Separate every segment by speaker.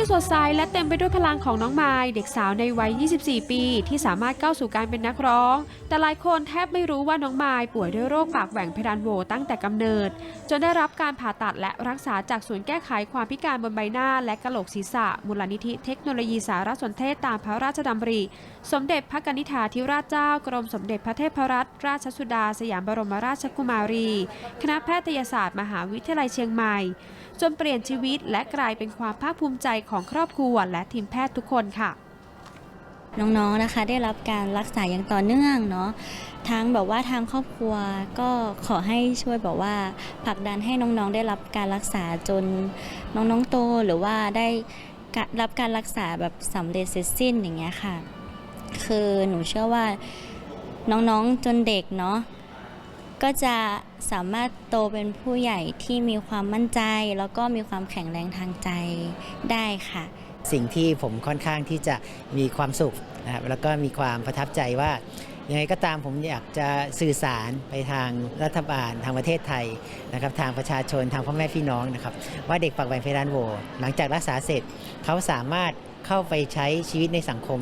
Speaker 1: ที่สดใสและเต็มไปด้วยพลังของน้องไมายเด็กสาวในวัย 24 ปี ที่สามารถก้าวสู่การเป็นนักร้อง แต่หลายคนแทบไม่รู้ว่าน้องไมายป่วยด้วยโรคปากแหว่งเพดานโหวตั้งแต่กำเนิด จนได้รับการผ่าตัดและรักษาจากศูนย์แก้ไขความพิการบนใบหน้า และกะโหลกศีรษะมูลนิธิเทคโนโลยีสารสนเทศตามพระราชดำริ สมเด็จพระกนิษฐาธิราชเจ้ากรมสมเด็จพระเทพรัตนราชสุดา สยามบรมราชกุมารี คณะแพทยศาสตร์ มหาวิทยาลัยเชียงใหม่ จนเปลี่ยนชีวิตและกลายเป็นความภาคภูมิใจของครอบครัวและทีมแพทย์ทุกคนค่ะ
Speaker 2: น้องๆนะคะได้รับการรักษาอย่างต่อเนื่องเนาะทั้งแบบว่าทางครอบครัวก็ขอให้ช่วยแบบว่าผลักดันให้น้องๆได้รับการรักษาจนน้องๆโตหรือว่าได้รับการรักษาแบบสำเร็จเสร็จสิ้นอย่างเงี้ยค่ะ คือหนูเชื่อว่าน้องๆจนเด็กเนาะ ก็จะสามารถโตเป็นผู้ใหญ่ที่มีความมั่นใจ แล้วก็มีความแข็งแรงทางใจได้ค่ะ
Speaker 3: สิ่งที่ผมค่อนข้างที่จะมีความสุขนะครับแล้วก็มีความประทับใจว่ายังไงก็ตามผมอยากจะสื่อสารไปทางรัฐบาลทางประเทศไทยนะครับทางประชาชนทางพ่อแม่พี่น้องนะครับว่าเด็กปากแหว่งเพดานโหวหลังจากรักษาเสร็จเขาสามารถ เข้าไปใช้ชีวิตในสังคม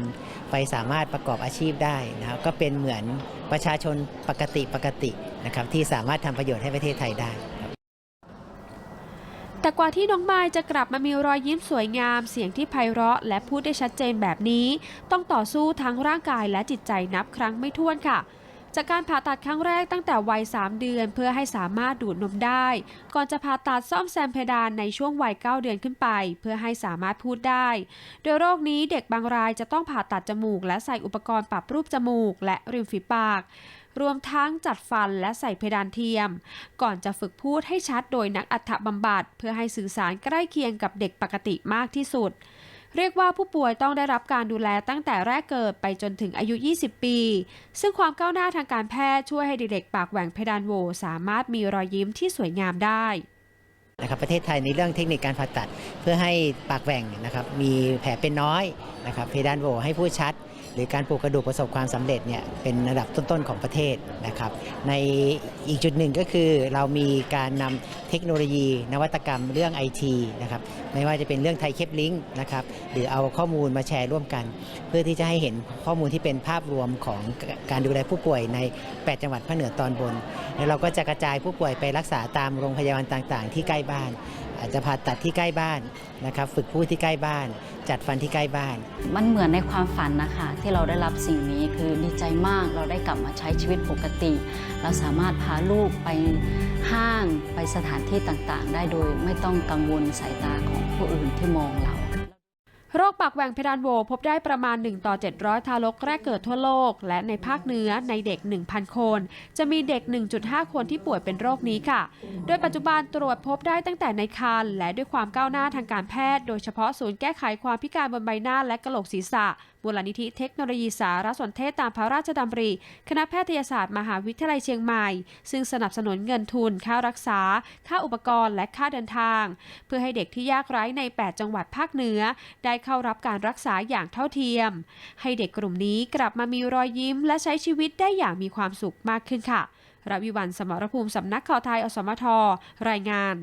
Speaker 3: ไปสามารถประกอบอาชีพได้นะครับก็เป็นเหมือนประชาชนปกติปกตินะครับที่สามารถทำประโยชน์ให้ประเทศไทยได้
Speaker 1: แต่กว่าที่น้องไมายจะกลับมามีรอยยิ้มสวยงาม เสียงที่ไพเราะ และพูดได้ชัดเจนแบบนี้ ต้องต่อสู้ทั้งร่างกายและจิตใจนับครั้งไม่ถ้วนค่ะ จากการผ่าตัดครั้งแรกตั้งแต่วัย 3 เดือน เพื่อให้สามารถดูดนมได้ ก่อนจะผ่าตัดซ่อมแซมเพดานในช่วงวัย 9 เดือนขึ้นไป เพื่อให้สามารถพูดได้ โดยโรคนี้เด็กบางรายจะต้องผ่าตัดจมูก และใส่อุปกรณ์ปรับรูปจมูก และริมฝีปาก รวมทั้งจัดฟันและใส่เพดานเทียม ก่อนจะฝึกพูดให้ชัดโดยนักอัฐบำบัดเพื่อให้สื่อสารใกล้เคียงกับเด็กปกติมากที่สุด เรียกว่าผู้ป่วยต้องได้รับการดูแลตั้งแต่แรกเกิดไปจนถึงอายุ 20 ปี ซึ่งความก้าวหน้าทางการแพทย์ช่วยให้เด็กๆปากแหว่งเพดานโวสามารถมีรอยยิ้มที่สวยงามได้
Speaker 3: นะครับประเทศไทยในเรื่องเทคนิคการผ่าตัด เพื่อให้ปากแหว่งนะครับมีแผลเป็นน้อยนะครับเพดานโหวให้พูดชัด หรือการปลูกกระดูกประสบความสำเร็จเนี่ยเป็นระดับต้นๆของประเทศนะครับในอีกจุดหนึ่งก็คือเรามีการนำเทคโนโลยี นวัตกรรมเรื่องไอทีนะครับไม่ว่าจะเป็นเรื่องไทยเคปลิงก์นะครับหรือเอาข้อมูลมาแชร์ร่วมกัน เพื่อที่จะให้เห็นข้อมูลที่เป็นภาพรวมของการดูแลผู้ป่วยใน 8 จังหวัดภาคเหนือตอนบน แล้วเราก็จะกระจายผู้ป่วยไปรักษาตามโรงพยาบาลต่างๆ ที่ใกล้บ้าน อาจจะผ่าตัดที่ใกล้บ้านนะครับฝึกพูดที่ใกล้บ้าน จัดฟันที่ใกล้บ้าน
Speaker 4: มันเหมือนในความฝันนะคะ ที่เราได้รับสิ่งนี้คือดีใจมากเราได้กลับมาใช้ชีวิตปกติ เราสามารถพาลูกไปห้างไปสถานที่ต่างๆ ได้โดยไม่ต้องกังวลสายตาของผู้อื่นที่มองเรา
Speaker 1: โรคปากแหว่งเพดานโหวพบได้ประมาณ 1 ต่อ 700 ทารกแรกเกิดทั่วโลก และในภาคเหนือในเด็ก 1,000 คน จะมีเด็ก 1.5 คนที่ป่วยเป็นโรคนี้ค่ะ โดยปัจจุบันตรวจพบได้ตั้งแต่ในครรภ์และด้วยความก้าวหน้าทางการแพทย์ โดยเฉพาะศูนย์แก้ไขความพิการบนใบหน้าและกระโหลกศีรษะ มูลนิธิเทคโนโลยีสารสนเทศตามพระราชดำริ คณะแพทยศาสตร์มหาวิทยาลัยเชียงใหม่ ซึ่งสนับสนุนเงินทุน ค่ารักษา ค่าอุปกรณ์ และค่าเดินทาง เพื่อให้เด็กที่ยากไร้ใน 8 จังหวัดภาคเหนือ ได้เข้ารับการรักษาอย่างเท่าเทียม ให้เด็กกลุ่มนี้กลับมามีรอยยิ้ม และใช้ชีวิตได้อย่างมีความสุขมากขึ้นค่ะรวิวันสมรภูมิสำนักข่าวไทยอสมทรายงาน